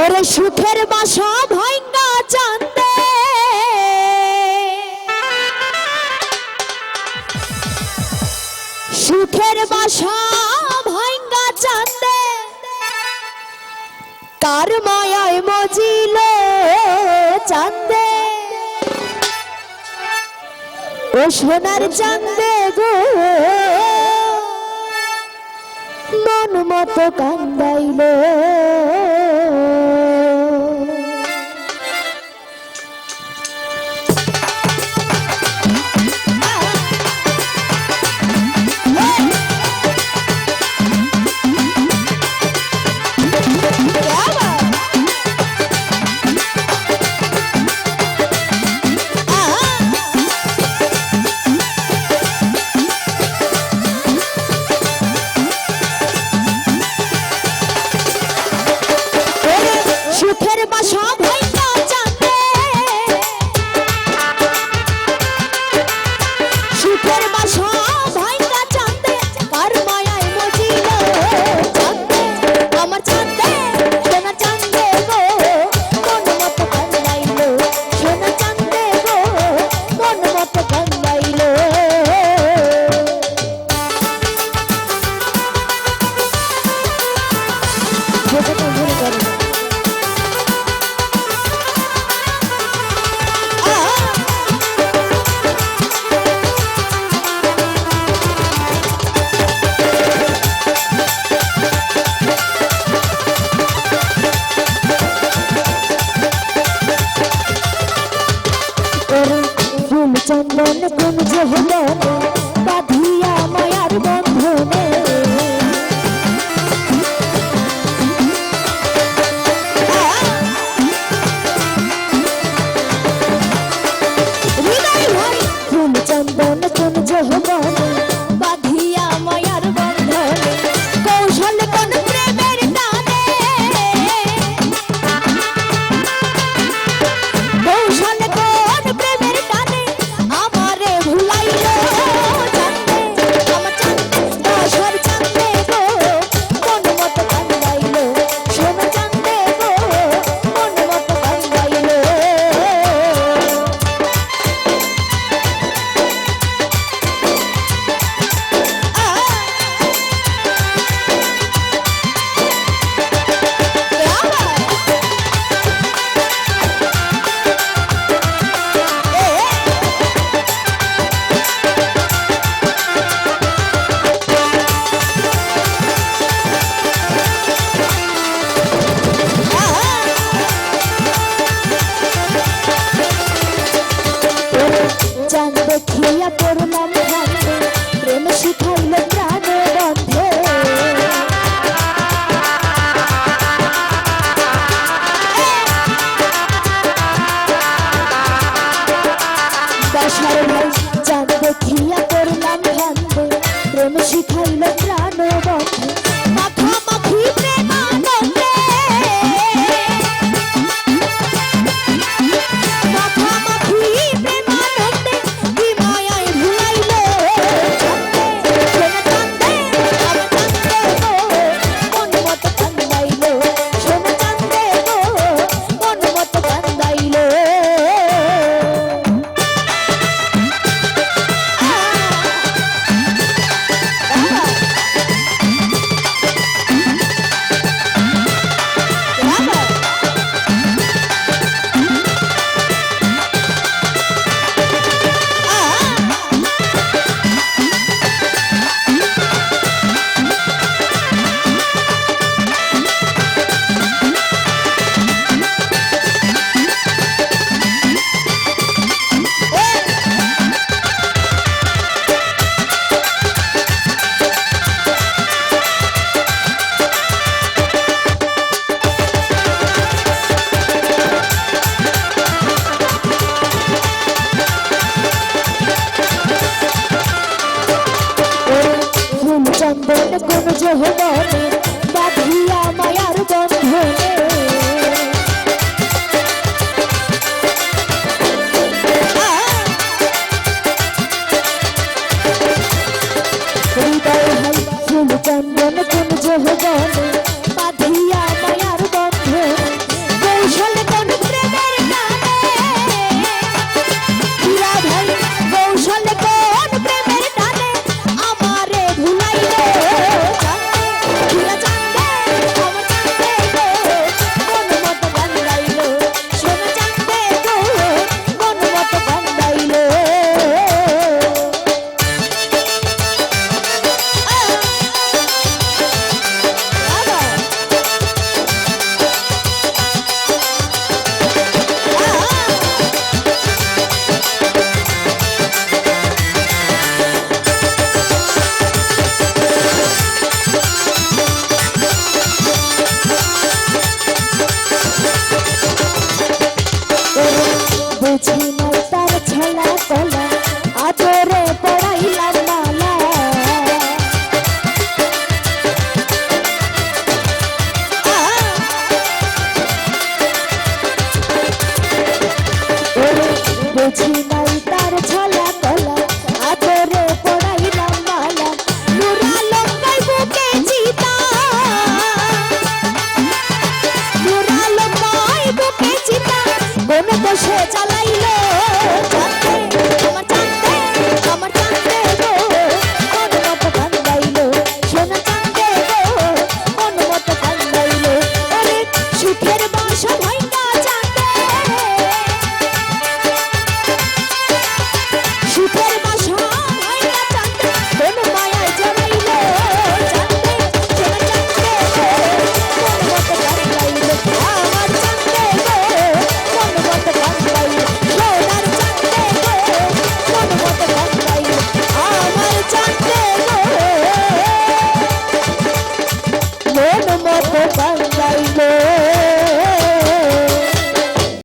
ওরে সুখের বাসা ভাঙ্গা চান্দে। সুখের বাসা ভাঙ্গা চান্দে। কার মায়ায় মজিল চান্দে। ও সোনার চান্দে গো। মন মতো কান্দাইলো। あ! দেখিয়া পড়লাম ভাবে প্রেম শিখাইল প্রাণের অন্ধে দশ মারে ভাই চাঁদ দেখিয়া পড়লাম ভাবে প্রেম শিখাইল বল কোন জহমানের সে চালাইলো